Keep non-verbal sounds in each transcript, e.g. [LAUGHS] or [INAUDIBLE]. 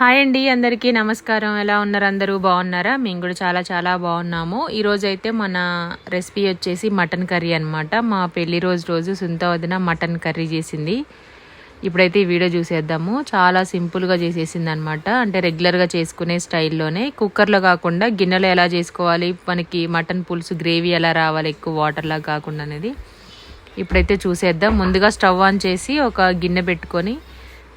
Hi అండి అందరికీ నమస్కారం. ఎలా ఉన్నారు అందరూ? బాగున్నారా? మేము కూడా చాలా చాలా బాగున్నాము. ఈరోజు అయితే మన రెసిపీ వచ్చేసి మటన్ కర్రీ అనమాట మా పెళ్ళి రోజు రోజు సుంత వదిన మటన్ కర్రీ చేసింది. ఇప్పుడైతే ఈ వీడియో చూసేద్దాము. చాలా సింపుల్గా చేసేసింది అనమాట అంటే రెగ్యులర్గా చేసుకునే స్టైల్లోనే. కుక్కర్లో కాకుండా గిన్నెలో ఎలా చేసుకోవాలి? మనకి మటన్ పులుసు గ్రేవీ ఎలా రావాలి? ఎక్కువ వాటర్లా కాకుండా అనేది. ఇప్పుడైతే చూసేద్దాం. ముందుగా స్టవ్ ఆన్ చేసి ఒక గిన్నె పెట్టుకొని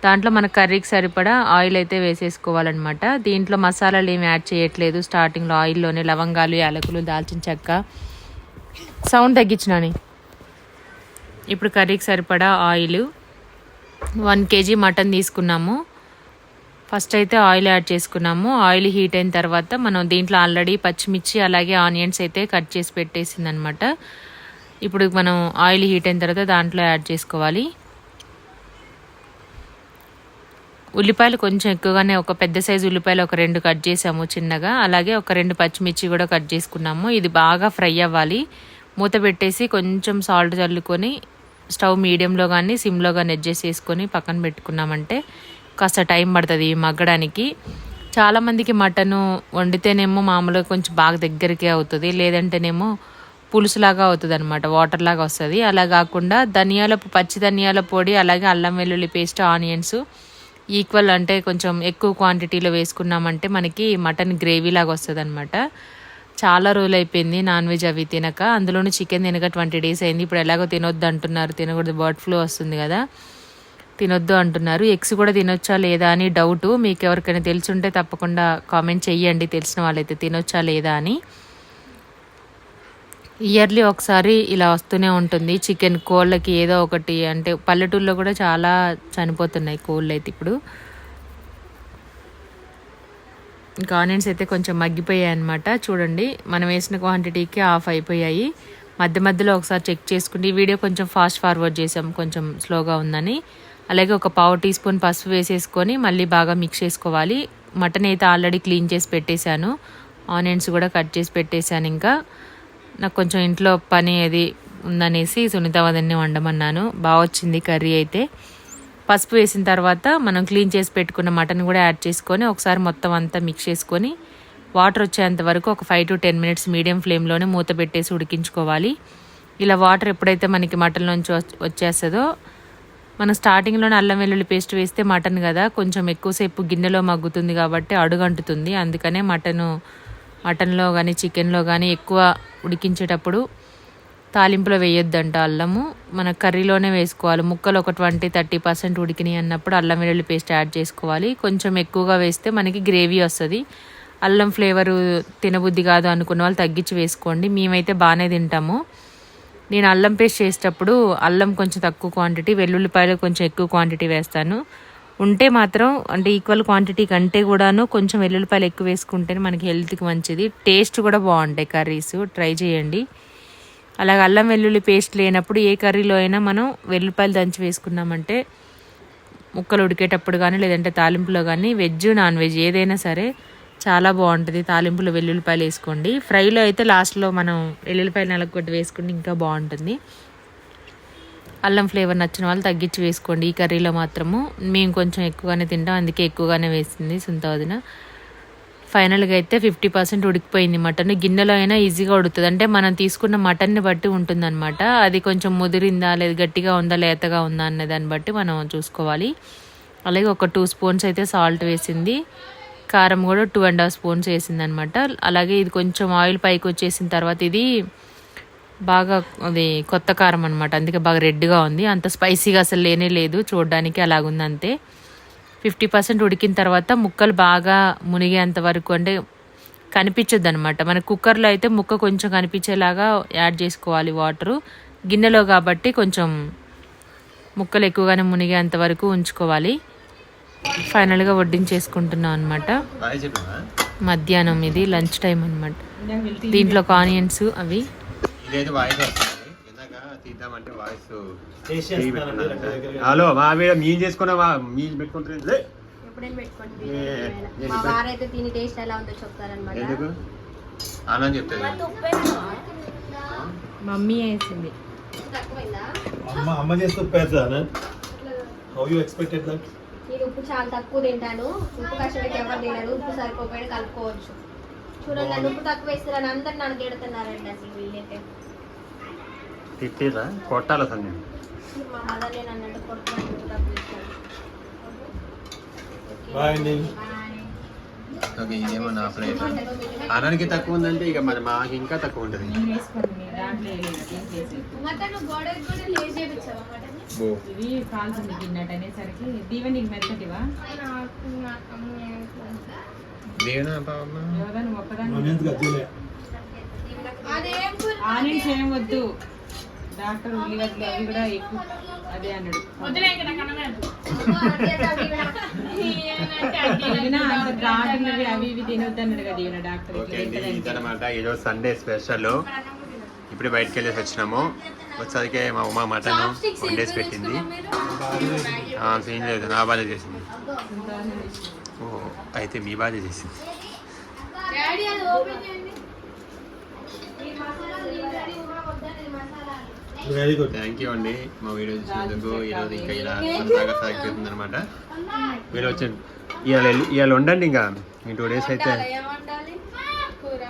దాంట్లో మన కర్రీకి సరిపడా ఆయిల్ అయితే వేసేసుకోవాలన్నమాట. దీంట్లో మసాలాలు ఏమి యాడ్ చేయట్లేదు. స్టార్టింగ్లో ఆయిల్లోనే లవంగాలు యాలకులు దాల్చిన చెక్క. సౌండ్ తగ్గించినాని ఇప్పుడు కర్రీకి సరిపడా ఆయిల్. వన్ కేజీ మటన్ తీసుకున్నాము. ఫస్ట్ అయితే ఆయిల్ యాడ్ చేసుకున్నాము. ఆయిల్ హీట్ అయిన తర్వాత మనం దీంట్లో ఆల్రెడీ పచ్చిమిర్చి అలాగే ఆనియన్స్ అయితే కట్ చేసి పెట్టేసింది అనమాట ఇప్పుడు మనం ఆయిల్ హీట్ అయిన తర్వాత దాంట్లో యాడ్ చేసుకోవాలి. ఉల్లిపాయలు కొంచెం ఎక్కువగానే ఒక పెద్ద సైజు ఉల్లిపాయలు ఒక రెండు కట్ చేసాము చిన్నగా. అలాగే ఒక రెండు పచ్చిమిర్చి కూడా కట్ చేసుకున్నాము. ఇది బాగా ఫ్రై అవ్వాలి. మూత పెట్టేసి కొంచెం సాల్ట్ చల్లుకొని స్టవ్ మీడియంలో కానీ సిమ్లో కానీ అడ్జస్ట్ చేసుకొని పక్కన పెట్టుకున్నామంటే కాస్త టైం పడుతుంది మగ్గడానికి. చాలామందికి మటను వండితేనేమో మామూలుగా కొంచెం బాగా దగ్గరికి అవుతుంది. లేదంటేనేమో పులుసులాగా అవుతుంది అనమాట వాటర్ లాగా వస్తుంది. అలా కాకుండా ధనియాల పచ్చి ధనియాల పొడి అలాగే అల్లం వెల్లుల్లి పేస్ట్ ఆనియన్స్ ఈక్వల్ అంటే కొంచెం ఎక్కువ క్వాంటిటీలో వేసుకున్నామంటే మనకి మటన్ గ్రేవీ లాగా వస్తుంది అనమాట చాలా రోజులు అయిపోయింది నాన్ వెజ్ అవి తినక. అందులోనూ చికెన్ తినక ట్వంటీ డేస్ అయింది. ఇప్పుడు ఎలాగో తినొద్దు అంటున్నారు. తినకూడదు. బర్డ్ ఫ్లూ వస్తుంది కదా. తినొద్దు అంటున్నారు. ఎగ్స్ కూడా తినొచ్చా లేదా అని డౌట్. మీకు ఎవరికైనా తెలుసుంటే తప్పకుండా కామెంట్ చెయ్యండి. తెలిసిన వాళ్ళైతే తినొచ్చా లేదా అని. ఇయర్లీ ఒకసారి ఇలా వస్తూనే ఉంటుంది. చికెన్ కోళ్ళకి ఏదో ఒకటి అంటే పల్లెటూళ్ళలో కూడా చాలా చనిపోతున్నాయి కోళ్ళు అయితే ఇప్పుడు. ఇంకా ఆనియన్స్ అయితే కొంచెం మగ్గిపోయాయి అనమాట చూడండి మనం వేసిన క్వాంటిటీకి ఆఫ్ అయిపోయాయి. మధ్య మధ్యలో ఒకసారి చెక్ చేసుకుంటే ఈ వీడియో కొంచెం ఫాస్ట్ ఫార్వర్డ్ చేసాం కొంచెం స్లోగా ఉందని. అలాగే ఒక పావు టీ స్పూన్ పసుపు వేసేసుకొని మళ్ళీ బాగా మిక్స్ చేసుకోవాలి. మటన్ అయితే ఆల్రెడీ క్లీన్ చేసి పెట్టేశాను. ఆనియన్స్ కూడా కట్ చేసి పెట్టేశాను ఇంకా. నాకు కొంచెం ఇంట్లో పని అది ఉందనేసి సునీత వదన్ని వండమన్నాను. బాగా వచ్చింది కర్రీ అయితే. పసుపు వేసిన తర్వాత మనం క్లీన్ చేసి పెట్టుకున్న మటన్ కూడా యాడ్ చేసుకొని ఒకసారి మొత్తం అంతా మిక్స్ చేసుకొని వాటర్ వచ్చేంత వరకు ఒక five to ten minutes medium ఫ్లేమ్లోనే మూత పెట్టేసి ఉడికించుకోవాలి. ఇలా వాటర్ ఎప్పుడైతే మనకి మటన్ నుంచి వచ్చేస్తుందో మనం స్టార్టింగ్లోనే అల్లం వెల్లుల్లి పేస్ట్ వేస్తే మటన్ కదా కొంచెం ఎక్కువసేపు గిన్నెలో మగ్గుతుంది కాబట్టి అడుగంటుతుంది. అందుకనే మటను మటన్లో కానీ చికెన్లో కానీ ఎక్కువ ఉడికించేటప్పుడు తాలింపులో వేయొద్దంట అల్లము. మన కర్రీలోనే వేసుకోవాలి. ముక్కలు ఒక ట్వంటీ థర్టీ పర్సెంట్ ఉడికినాయి అన్నప్పుడు అల్లం వెల్లుల్లి పేస్ట్ యాడ్ చేసుకోవాలి. కొంచెం ఎక్కువగా వేస్తే మనకి గ్రేవీ వస్తుంది. అల్లం ఫ్లేవరు తినబుద్ధి కాదు అనుకున్న వాళ్ళు తగ్గించి వేసుకోండి. మేమైతే బాగానే తింటాము. నేను అల్లం పేస్ట్ చేసేటప్పుడు అల్లం కొంచెం తక్కువ క్వాంటిటీ వెల్లుల్లిపాయలు కొంచెం ఎక్కువ క్వాంటిటీ వేస్తాను. ఉంటే మాత్రం అంటే ఈక్వల్ క్వాంటిటీ కంటే కూడాను కొంచెం వెల్లుల్లిపాయలు ఎక్కువ వేసుకుంటేనే మనకి హెల్త్కి మంచిది. టేస్ట్ కూడా బాగుంటాయి కర్రీస్ ట్రై చేయండి. అలాగే అల్లం వెల్లుల్లి పేస్ట్ లేనప్పుడు ఏ కర్రీలో అయినా మనం వెల్లుల్లిపాయలు దంచి వేసుకున్నామంటే ముక్కలు ఉడికేటప్పుడు కానీ లేదంటే తాలింపులో కానీ వెజ్ నాన్ వెజ్ ఏదైనా సరే చాలా బాగుంటుంది. తాలింపులో వెల్లుల్లిపాయలు వేసుకోండి. ఫ్రైలో అయితే లాస్ట్లో మనం వెల్లుల్లిపాయలు నలగొట్టి వేసుకుంటే ఇంకా బాగుంటుంది. అల్లం ఫ్లేవర్ నచ్చిన వాళ్ళు తగ్గించి వేసుకోండి. ఈ కర్రీలో మాత్రము మేము కొంచెం ఎక్కువగానే తింటాం. అందుకే ఎక్కువగానే వేసింది సుంత వదిన. ఫైనల్గా అయితే ఫిఫ్టీ పర్సెంట్ ఉడికిపోయింది మటన్. గిన్నెలో అయినా ఈజీగా ఉడుతుంది అంటే మనం తీసుకున్న మటన్ని బట్టి ఉంటుందన్నమాట. అది కొంచెం ముదిరిందా లేదా గట్టిగా ఉందా లేతగా ఉందా అనే దాన్ని బట్టి మనం చూసుకోవాలి. అలాగే ఒక టూ స్పూన్స్ అయితే సాల్ట్ వేసింది. కారం కూడా టూ అండ్ హాఫ్ స్పూన్స్ వేసింది అనమాట అలాగే ఇది కొంచెం ఆయిల్ పైకి వచ్చేసిన తర్వాత ఇది బాగా అది కొత్త కారం అనమాట అందుకే బాగా రెడ్గా ఉంది. అంత స్పైసీగా అసలు లేనే లేదు. చూడడానికి అలాగుంది అంతే ఫిఫ్టీ పర్సెంట్ ఉడికిన తర్వాత ముక్కలు బాగా మునిగేంత వరకు అంటే కనిపించద్దు అనమాట మన కుక్కర్లో అయితే ముక్క కొంచెం కనిపించేలాగా యాడ్ చేసుకోవాలి వాటరు. గిన్నెలో కాబట్టి కొంచెం ముక్కలు ఎక్కువగానే మునిగేంత వరకు ఉంచుకోవాలి. ఫైనల్గా వడ్డించేసుకుంటున్నాం అనమాట మధ్యాహ్నం ఇది లంచ్ టైం అనమాట దీంట్లో ఆనియన్స్ అవి. ఇదైతే వాయిస్ వస్తుంది. ఇందాక తీద్దామంటే వాయిస్ హలో మా మీద మీన్ చేసుకున్నా మా ఏమైనా. మా వారైతే తిని టేస్ట్ ఎలా ఉందో చెప్తారనమాట ఎందుకు? మమ్మీ వేసింది తక్కువైందా? అమ్మ హౌ యూ ఎక్స్పెక్టెడ్ దట్ నేను ఉప్పు చాలా తక్కువ తింటాను. ఉప్పు కష్టమైతే ఎవరు తినరు. ఉప్పు సరిపోయిన కలుపుకోవచ్చు. చూడండి నన్ను ఉప్పు తక్కువ వేస్తున్నాను అందరు నన్ను తిడుతున్నారండి అసలు వీళ్ళైతే. తిట్టిరా కొట్టాలి అసలు నేను మా మదర్ నేను అన్నట్టు కొడుతున్నాను ఉప్పు తక్కువ వేస్తాను బాయ్ అండి. ఓకే ఇదేమో నా ప్లేట్ అనానికి తక్కువ ఉందంటే ఇక మరి మాకు ఇంకా తక్కువ ఉంటుంది. ఇది కాల్చింది గిన్నెట్ అనేసరికి దీవె నీకు మెత్తటివా? ఆనియన్స్ ఏం వద్దు. డాక్టర్ ఉల్లిగడ్డలు అవి కూడా ఎక్కువ అదే అన్నాడు. అవి [LAUGHS] ఇవి కదా ఈయన డాక్టర్. ఇదనమాట ఈరోజు సండే స్పెషల్. ఇప్పుడే బయటకు వెళ్ళేసి వచ్చినాము. వచ్చేసరికి మా ఉమా మటన్ వండేసి పెట్టింది. ఆ, సీన్ లేదు నా బాధ చేసింది. ఓ అయితే మీ బాధ చేసింది. వెరీ గుడ్ థ్యాంక్ యూ అండి. మా వీడియో చూసినందుకు ఈరోజు ఇంకా ఇలా సరదాగా సాగిపోతుంది అనమాట మీరు వచ్చండి ఇవాళ వెళ్ళి- ఇవాళ ఉండండి ఇంకా. ఈ టూ డేస్ అయితే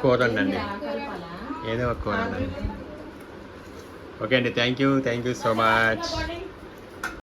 కూర ఉండండి? ఏదో ఒక కూర ఉండండి ఓకే అండి. Thank you thank you so much